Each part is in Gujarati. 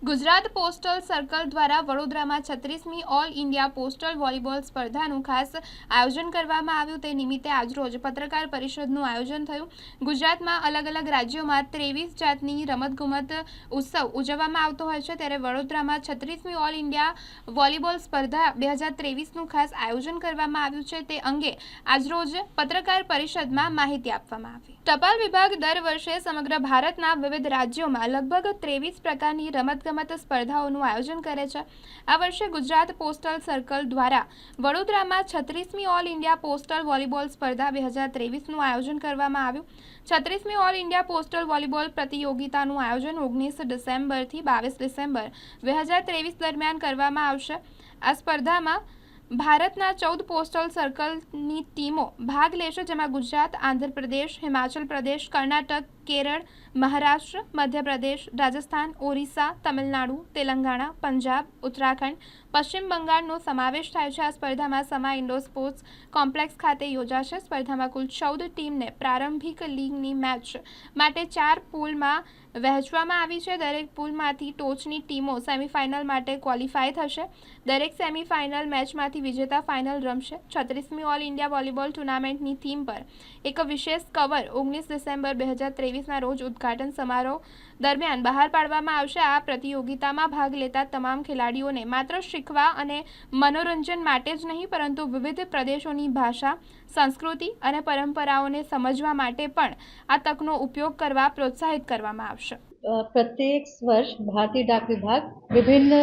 ગુજરાત પોસ્ટલ સર્કલ દ્વારા વડોદરામાં છત્રીસમી ઓલ ઇન્ડિયા પોસ્ટલ વોલીબોલ સ્પર્ધાનું ખાસ આયોજન કરવામાં આવ્યું. તે નિમિત્તે આજરોજ પત્રકાર પરિષદનું આયોજન થયું. ગુજરાતમાં અલગ અલગ રાજ્યોમાં ત્રેવીસ જાતની રમતગમત ઉત્સવ ઉજવવામાં આવતો હોય છે. ત્યારે વડોદરામાં છત્રીસમી ઓલ ઇન્ડિયા વોલીબોલ સ્પર્ધા બે હજાર ત્રેવીસનું ખાસ આયોજન કરવામાં આવ્યું છે. તે અંગે આજરોજ પત્રકાર પરિષદમાં માહિતી આપવામાં આવી. ટપાલ વિભાગ દર વર્ષે સમગ્ર ભારતના વિવિધ રાજ્યોમાં લગભગ ત્રેવીસ પ્રકારની રમતગમત સ્પર્ધાઓનું આયોજન કરે છે. આ વર્ષે ગુજરાત પોસ્ટલ સર્કલ દ્વારા વડોદરામાં છત્રીસમી ઓલ ઇન્ડિયા પોસ્ટલ વોલીબોલ સ્પર્ધા બે હજાર ત્રેવીસનું આયોજન કરવામાં આવ્યું. છત્રીસમી ઓલ ઇન્ડિયા પોસ્ટલ વોલીબોલ પ્રતિયોગિતાનું આયોજન ઓગણીસ ડિસેમ્બરથી બાવીસ ડિસેમ્બર બે હજાર ત્રેવીસ દરમિયાન કરવામાં આવશે. આ સ્પર્ધામાં ભારતના ચૌદ પોસ્ટલ સર્કલની ટીમો ભાગ લેશે, જેમાં ગુજરાત, આંધ્રપ્રદેશ, હિમાચલ પ્રદેશ, કર્ણાટક કેરળ, મહારાષ્ટ્ર, મધ્યપ્રદેશ, રાજસ્થાન, ઓરિસ્સા, તમિલનાડુ, તેલંગાણા, પંજાબ, ઉત્તરાખંડ, પશ્ચિમ બંગાળનો સમાવેશ થાય છે. આ સ્પર્ધામાં સમા ઇન્ડોર સ્પોર્ટ્સ કોમ્પ્લેક્સ ખાતે યોજાશે. સ્પર્ધામાં કુલ ચૌદ ટીમને પ્રારંભિક લીગની મેચ માટે ચાર પૂલમાં વહેંચવામાં આવી છે. દરેક પૂલમાંથી ટોચની ટીમો સેમીફાઇનલ માટે ક્વોલિફાય થશે. દરેક સેમીફાઇનલ મેચમાંથી વિજેતા ફાઇનલ રમશે. છત્રીસમી ઓલ ઇન્ડિયા વોલીબોલ ટુર્નામેન્ટની થીમ પર એક વિશેષ કવર ઓગણીસ ડિસેમ્બર બે હજાર ત્રેવીસના રોજ ઉદ્ઘાટન સમારોહ દરમિયાન બહાર પાડવામાં આવશે આ પ્રતિયોગિતામાં ભાગ લેતા તમામ ખેલાડીઓને માત્ર શીખવા અને મનોરંજન માટે જ નહીં પરંતુ વિવિધ પ્રદેશોની ભાષા સંસ્કૃતિ અને પરંપરાઓને સમજવા માટે પણ આ તકનો ઉપયોગ કરવા પ્રોત્સાહિત કરવામાં આવશે अ, प्रत्येक वर्ष भारतीय डाक विभाग विभिन्न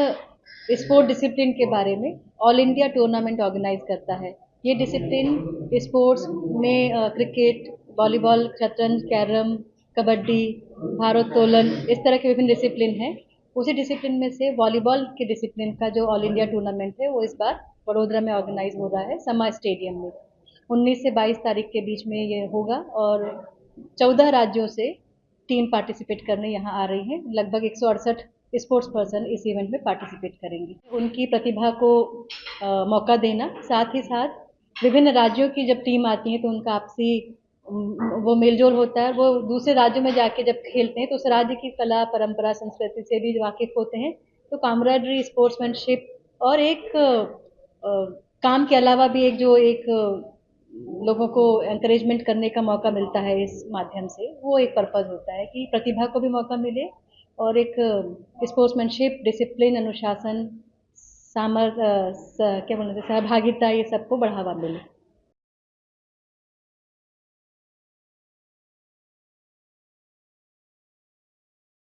स्पोर्ट डिसिप्लिन के बारे में ऑल इंडिया टूर्नामेंट ऑर्गेनाइज करता है ये डिसिप्लिन स्पोर्ट्स में अ, क्रिकेट वॉलीबॉल शतरंज कैरम कबड्डी भारोत्तोलन इस तरह के विभिन्न डिसिप्लिन हैं। उसी डिसिप्लिन में से वॉलीबॉल के डिसिप्लिन का जो ऑल इंडिया टूर्नामेंट है वो इस बार वडोदरा में ऑर्गेनाइज हो रहा है समा स्टेडियम में। 19 से 22 तारीख के बीच में ये होगा और 14 राज्यों से टीम पार्टिसिपेट करने यहाँ आ रही हैं। लगभग एक सौ अड़सठ स्पोर्ट्स पर्सन इस इवेंट में पार्टिसिपेट करेंगे। उनकी प्रतिभा को अ, मौका देना साथ ही साथ विभिन्न राज्यों की जब टीम आती है तो उनका आपसी वो मेलजोल होता है, वो दूसरे राज्यों में जाके जब खेलते हैं तो उस राज्य की कला, परंपरा, संस्कृति से भी वाकिफ होते हैं। तो कामराडरी स्पोर्ट्समैनशिप और एक काम के अलावा भी एक जो एक, लोगों को एंकरेजमेंट करने का मौका मिलता है इस माध्यम से, वो एक पर्पज़ होता है कि प्रतिभा को भी मौका मिले और एक, स्पोर्ट्समैनशिप डिसिप्लिन अनुशासन, सामर क्या बोलते सहभागिता, ये सबको बढ़ावा मिले।